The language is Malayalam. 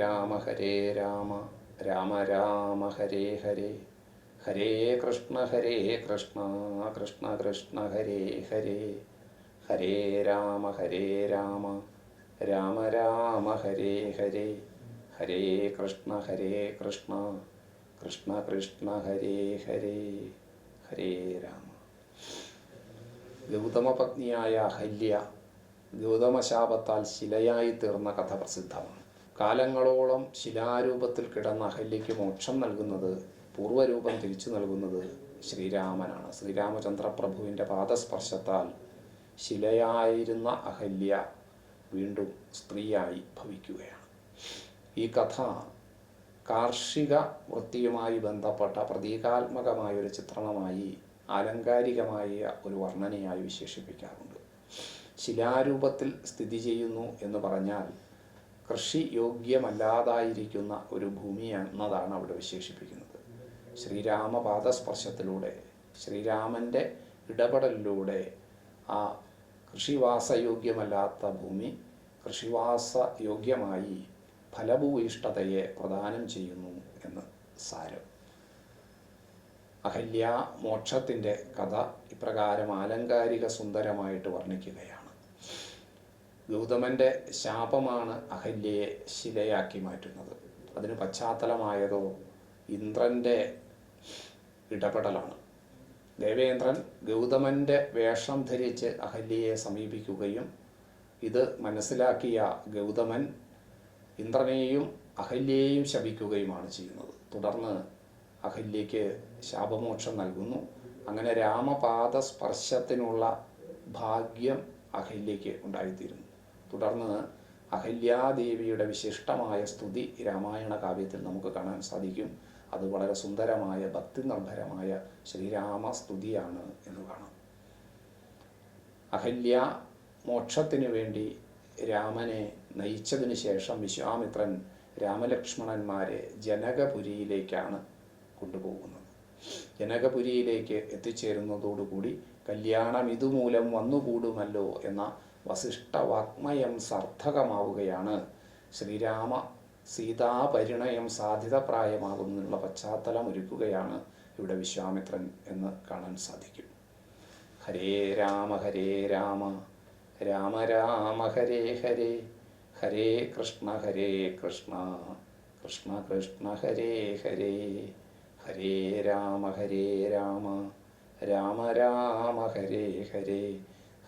രാമ ഹരേ രാമ. രാമ രാമ ഹരേ ഹരേ. ഹരേ കൃഷ്ണ ഹരേ കൃഷ്ണ. കൃഷ്ണ കൃഷ്ണ ഹരേ ഹരേ. ഹരേ രാമ ഹരേ രാമ. രാമ രാമ ഹരേ ഹരേ. ഹരേ കൃഷ്ണ ഹരേ കൃഷ്ണ. കൃഷ്ണ കൃഷ്ണ ഹരേ ഹരേ. ഹരേ രാമ. ഗൗതമപത്നിയായ അഹല്യ ഗൗതമശാപത്താൽ ശിലയായി തീർന്ന കഥ പ്രസിദ്ധമാണ്. കാലങ്ങളോളം ശിലാരൂപത്തിൽ കിടന്ന അഹല്യയ്ക്ക് മോക്ഷം നൽകുന്നത് പൂർവരൂപം തിരിച്ചു നൽകുന്നത് ശ്രീരാമനാണ്. ശ്രീരാമചന്ദ്രപ്രഭുവിന്റെ പാദസ്പർശത്താൽ ശിലയായിരുന്ന അഹല്യ വീണ്ടും സ്ത്രീയായി ഭവിക്കുകയാണ്. ഈ കഥ കാർഷിക വൃത്തിയുമായി ബന്ധപ്പെട്ട പ്രതീകാത്മകമായ ഒരു ചിത്രണമായി ആലങ്കാരികമായ ഒരു വർണനയായി വിശേഷിപ്പിക്കാറുണ്ട്. ശിലാരൂപത്തിൽ സ്ഥിതി ചെയ്യുന്നു എന്ന് പറഞ്ഞാൽ കൃഷി യോഗ്യമല്ലാതായിരിക്കുന്ന ഒരു ഭൂമി എന്നതാണ് അവിടെ വിശേഷിപ്പിക്കുന്നത്. ശ്രീരാമപാദസ്പർശത്തിലൂടെ ശ്രീരാമന്റെ ഇടപെടലിലൂടെ ആ കൃഷിവാസ യോഗ്യമല്ലാത്ത ഭൂമി കൃഷിവാസ യോഗ്യമായി ഫലഭൂയിഷ്ഠതയെ പ്രദാനം ചെയ്യുന്നു എന്ന് സാരം. അഹല്യ മോക്ഷത്തിന്റെ കഥ ഇപ്രകാരം ആലങ്കാരിക സുന്ദരമായിട്ട് വർണിക്കുകയാണ്. ഗൗതമന്റെ ശാപമാണ് അഹല്യയെ ശിലയാക്കി മാറ്റുന്നത്. അതിന് പശ്ചാത്തലമായതോ ഇന്ദ്രന്റെ ഇടപെടലാണ്. ദേവേന്ദ്രൻ ഗൗതമന്റെ വേഷം ധരിച്ച് അഹല്യയെ സമീപിക്കുകയും ഇത് മനസ്സിലാക്കിയ ഗൗതമൻ ഇന്ദ്രനെയും അഹല്യയെയും ശപിക്കുകയുമാണ് ചെയ്യുന്നത്. തുടർന്ന് അഹല്യയ്ക്ക് ശാപമോക്ഷം നൽകുന്നു. അങ്ങനെ രാമപാദ സ്പർശത്തിനുള്ള ഭാഗ്യം അഹല്യയ്ക്ക് ഉണ്ടായിത്തീരുന്നു. തുടർന്ന് അഹല്യാദേവിയുടെ വിശിഷ്ടമായ സ്തുതി രാമായണ കാവ്യത്തിൽ നമുക്ക് കാണാൻ സാധിക്കും. അത് വളരെ സുന്ദരമായ ഭക്തി നിർഭരമായ ശ്രീരാമ സ്തുതിയാണ് എന്ന് കാണാം. അഹല്യ മോക്ഷത്തിനു വേണ്ടി രാമനെ നയിച്ചതിന് ശേഷം വിശ്വാമിത്രൻ രാമലക്ഷ്മണന്മാരെ ജനകപുരിയിലേക്കാണ് കൊണ്ടുപോകുന്നത്. ജനകപുരിയിലേക്ക് എത്തിച്ചേരുന്നതോടുകൂടി കല്യാണം ഇതുമൂലം വന്നുകൂടുമല്ലോ എന്ന വസിഷ്ഠ വാഗ്മയം സാർത്ഥകമാവുകയാണ്. ശ്രീരാമ സീതാപരിണയം സാധ്യതപ്രായമാകുന്നതിനുള്ള പശ്ചാത്തലം ഒരുക്കുകയാണ് ഇവിടെ വിശ്വാമിത്രൻ എന്ന് കാണാൻ സാധിക്കും. ഹരേ രാമ ഹരേ രാമ രാമ രാമ ഹരേ ഹരേ ഹരേ കൃഷ്ണ ഹരേ കൃഷ്ണ കൃഷ്ണ കൃഷ്ണ ഹരേ ഹരേ ഹരേ രാമ ഹരേ രാമ രാമ രാമ ഹരേ ഹരേ